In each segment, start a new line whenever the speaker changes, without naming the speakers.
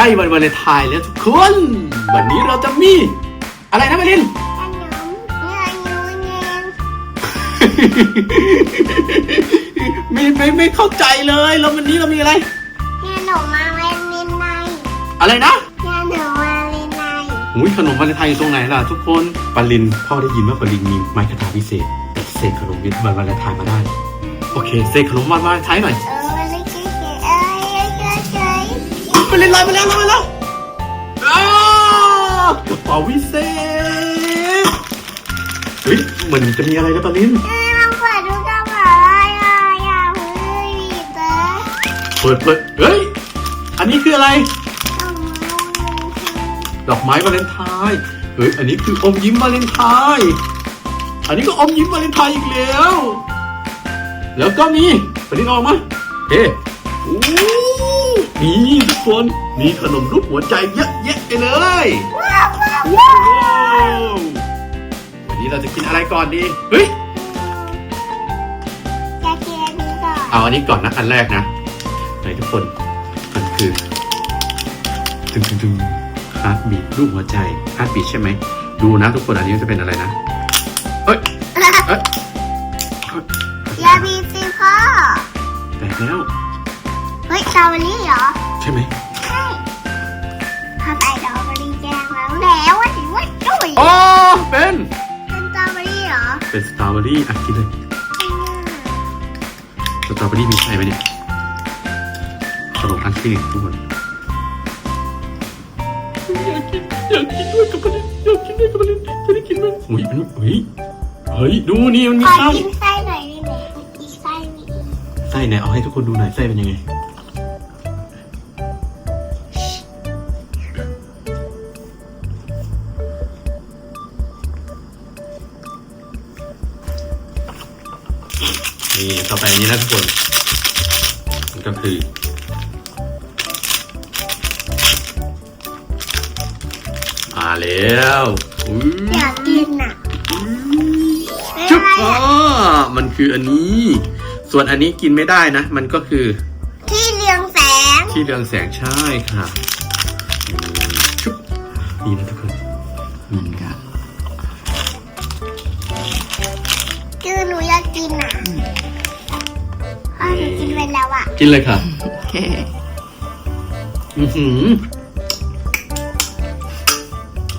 ใกล้วันวาเลนไทน์แล้วทุกคน วันนี้เราจะมี อะไรนะมาริน
ขนมเงินยูเงิน
ไม่ไม่ไม่เข้าใจเลย แล้ววันนี้เรามีอะไร
ขนมมาเลนนินใน
อะไรนะ
ขนมมาเลนใน
อุ้ยขนมวาเลนไทน์อยู่ตรงไหนล่ะทุกคนปาลินพ่อได้ยินว่าปาลินมีไม้คาถาพิเศษเสกขนมวิทวันวาเลนไทน์มาได้ โอเคเสกขนมวันวาเลนไทน์หน่อย ปาลินลอยมาแล้วลอยมาแล้วอ้ากระเป๋าวิเศษเฮ้ยมันจะมีอะไรนะปาลิน
เอ้ลองเปิดดูกระเป๋าอะไรอะอย่าเพิ่งหยิบเลย
เปิดเปิดเฮ้ย อันนี้คืออะไร
ต้องมูน
ดอกไม้วาเลนไทน์เฮ้ย อันนี้คืออมยิ้มวาเลนไทน์อันนี้ก็อมยิ้มวาเลนไทน์อีกแล้ว แล้วก็มีปนิดออกมาเฮ้อู้ นี่ทุกคนมีขนมรูปหัวใจเยอะแยะไปเลย
ว้าวว้าว
ว้า
ว้าว
ววันนี้เราจะกินอะไรก่อนดีเฮ้ย
จะกินอันนี้ก่อน
เอาอันนี้ก่อนนะอันแรกนะไหนทุกคนมันคือตึงตึงตึงฮาร์ดบีรูปหัวใจฮาร์ดบีใช่ไหมดูนะทุกคนอันนี้จะเป็นอะไรนะ เป็น
สตรอเบอรี่อะ
กินเลยสตรอเบอรี่มีไส้ไหมเนี่ยขนมอันที่หนึ่งทุกคนอยากกินอยากกินด้วยกับปนิดอยากกินด้วยกับปนิดจะได้กินไหมอุ้ยมันเฮ้ยเฮ้ยดูนี่มันมี
ขอ
ไส้
กินไส้หน่อยได้ไหมอีกไส้มีอีก
ไส้ไหนเอาให้ทุกคนดูหน่อยไส้เป็นยังไง นี่ต่อไปอันนี้นะทุกคนมันก็คือมาแล้วอุ้ย
อยากกินอะ
ชุบอ๋อมันคืออันนี้ ส่วนอันนี้กินไม่ได้นะ มันก็คือ
ที่เรืองแสง
ที่เรืองแสงใช่ค่ะอืมชุบนี่นะทุก คื
อหนูอยากกินอะพ่อหนูกินไปแล้วอะ
กินเลยค่ะ
โอเค
อือหือ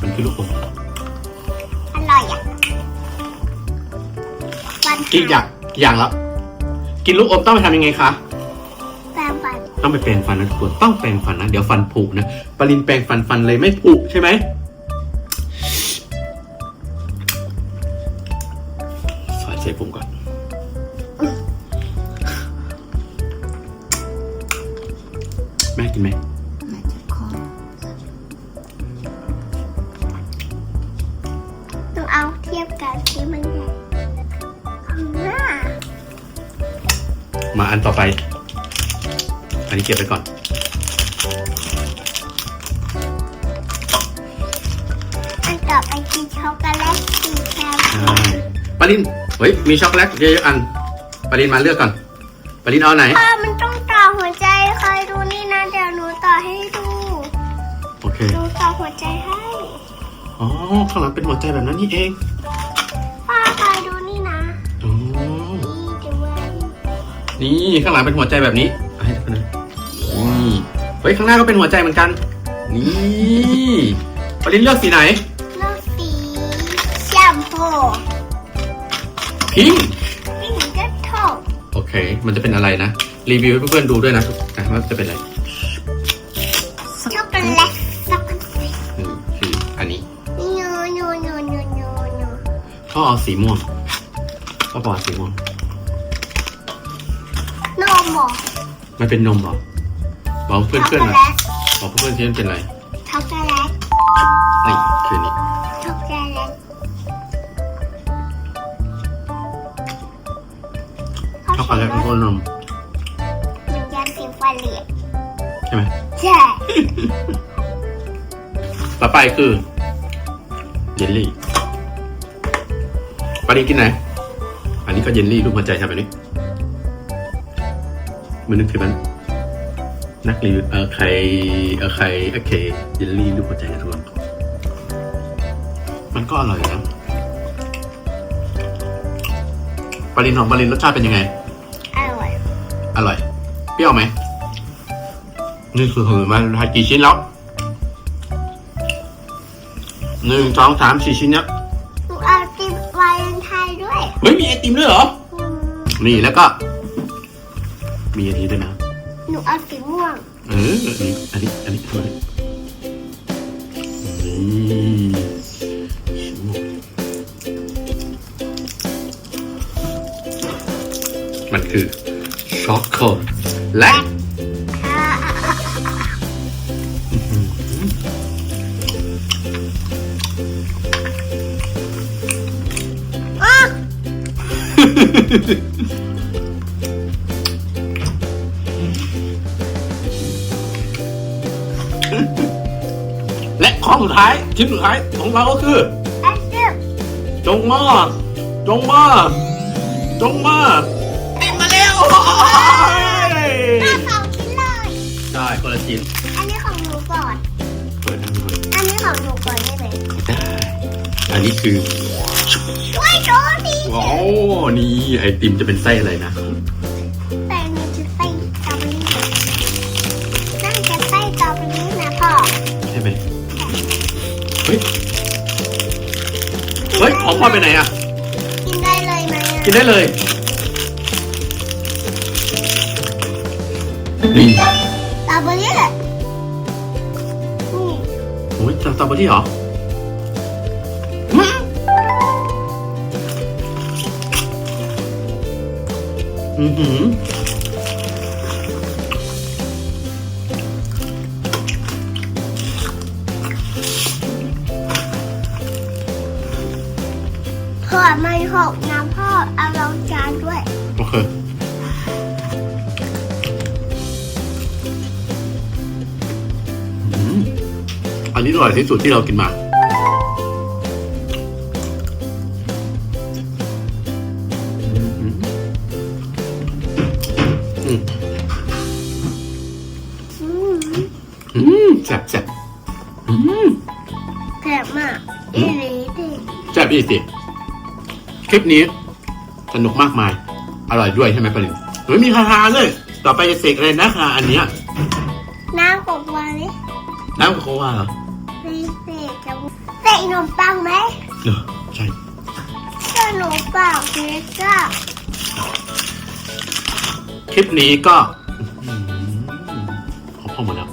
มันคือลูกอม
อร่อยอะวัน
กินอย่างอย่างแล้วกินลูกอมต้องไปทำยังไงคะ
แปรงฟัน
ต้องไปแปรงฟันนะทุกคน ต้องแปรงฟันนะ เดี๋ยวฟันผุนะ ปรินแปรงฟันฟันเลยไม่ผุใช่ไหม แม่กินไหม
มาจากคอ
ต้องเอาเทียบกันที่มันใหญ่ข้างหน้า
มาอันต่อไป อันนี้เก็บไปก่อน
อันต่อไปกินช็อกโกแลตสีแคร
ใช่ปริน เฮ้ย มีช็อกโกแลตเยอะๆอันปรินมาเลือกก่อน ปรินเอาไหน
พ่อมันต้องต่อหัวใจเคยดูนี่นะเดี๋ยวหนูต่อให้ดู
โอเค
หนูต่อหัวใจให้
อ๋อ ข้างหลังเป็นหัวใจแบบนั้นนี่เอง
พ่อเคยดูนี่นะ
อ๋อ
นี่ด้วย
นี่ข้างหลังเป็นหัวใจแบบนี้เอาให้ทุกคนนะนี่เฮ้ยข้างหน้าก็เป็นหัวใจเหมือนกัน นี่ปรินเลือกสีไห
น
เค มันจะเป็นอะไรนะ รีวิวให้เพื่อนๆดูด้วยนะอะว่าจะเป็นอะไร
ช็อกโกแลตช็อกโกแลต
อืมคืออันนี้
นูนูนูนูนูนู
พ่อเอาสีม่วงพ่อบอกเอาสีม่วง
นมเหรอ
มันเป็นนมเหรอบอกเพื่
ช็อก
อนๆหน่
โกแล
อย
ต
บอกเพื่อนๆที่มันเป็นอะไร
อกโกแลตกั
บนม
มันยันสีฟ้าเหลือง
ใช่ไหม
ใช่
ต่อไปคือเยลลี่ปารีกินไหน อันนี้ก็เยลลี่รูปหัวใจทำแบบนี้มันนึกถึงมันไหนนักรีวิวเออใครเออใครโอเคเยลลี่รูปหัวใจกระทวนมันก็อร่อยนะปลาลินของปลาลินรสชาติเป็นยังไง
อร่อย
อร่อย เปรี้ยวไหม นี่คือหือมันทายกี่ชิ้นแล้วหนึ่งสองสามสี่ชิ้นเนี้ย
หนูเอาติมวาเลนไทน์ด้วย
เฮ้ยมีไอติมด้วยเหรอ
อืม
นี่แล้วก็ มีอันนี้ด้วยนะ
หนูเอาสีม่วง
เอออันนี้อันนี้อันนี้ตัวนี้ ช็อกโกแลต
อ้าว
และของสุดท้ายชิ้นสุดท้ายของเราก็คือ
แอปเปิ้ล
จงมาจงมาจงมาติดมา คนละชิ้น
อันนี้ของหนูก่อน
เปิดให้ดูก่อน
อันนี้ของหนูก่อนได้ไหม
ได้ อันนี้คือ
ช่วยโดนดี
ว้าวนี่ไอติมจะเป็นไส้อะไรนะ
แต่หนูจะใส่สตรอเบอรี่น่าจะใส่สตรอเบอรี่นะพ่อ
ใช่ไหมเฮ้ยเฮ้ยของพ่อไปไหนอะ
กินได้เลยไหมอะ
กินได้เลย นี่
สตรอเบอรี่นี่
โอ้ยสตรอเบอรี่เหรออืมอือหือ
พ่อไม่หกนะพ่อเอาลอง
อันนี้อร่อยที่สุดที่เรากินมาอืมอืม
อืม
อืมแซ่บแซ่บอืม
แซ่บมากอีหลีดิ
แซ่บอีกสิคลิปนี้ สนุกมากมาย อร่อยด้วยใช่ไหมปลินเฮ้ยมีคาถาเลย ต่อไปจะเสกอะไรนะคาอันเนี้ย
น้ำกบวาเลย
น้ำโคโค่ว่าเหรอ
ไม่เสก จะเสกขนมปังไหม
เออใช่
ขนมปังเค้กก็
คลิปนี้ก็อื้อหือขอพ่อหมดแล้ว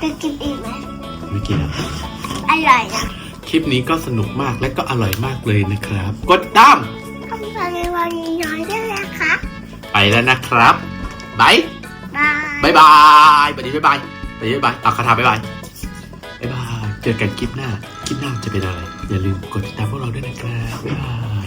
จะกินอีกไหม
ไม่กินแล้ว
อร่อยนะ
คลิปนี้ก็สนุกมากและก็อร่อยมากเลยนะครับ กดตาม
ทำอะไรวันนี้น้อยด้วยนะคะ
ไปแล้วนะครับบาย
บาย
บายบายสวัสดีบายบายสวัสดีบายบายเอาคาถาบายบายบายบายเจอกันคลิปหน้า คลิปหน้าจะเป็นอะไร อย่าลืมกดติดตามพวกเราด้วยนะครับ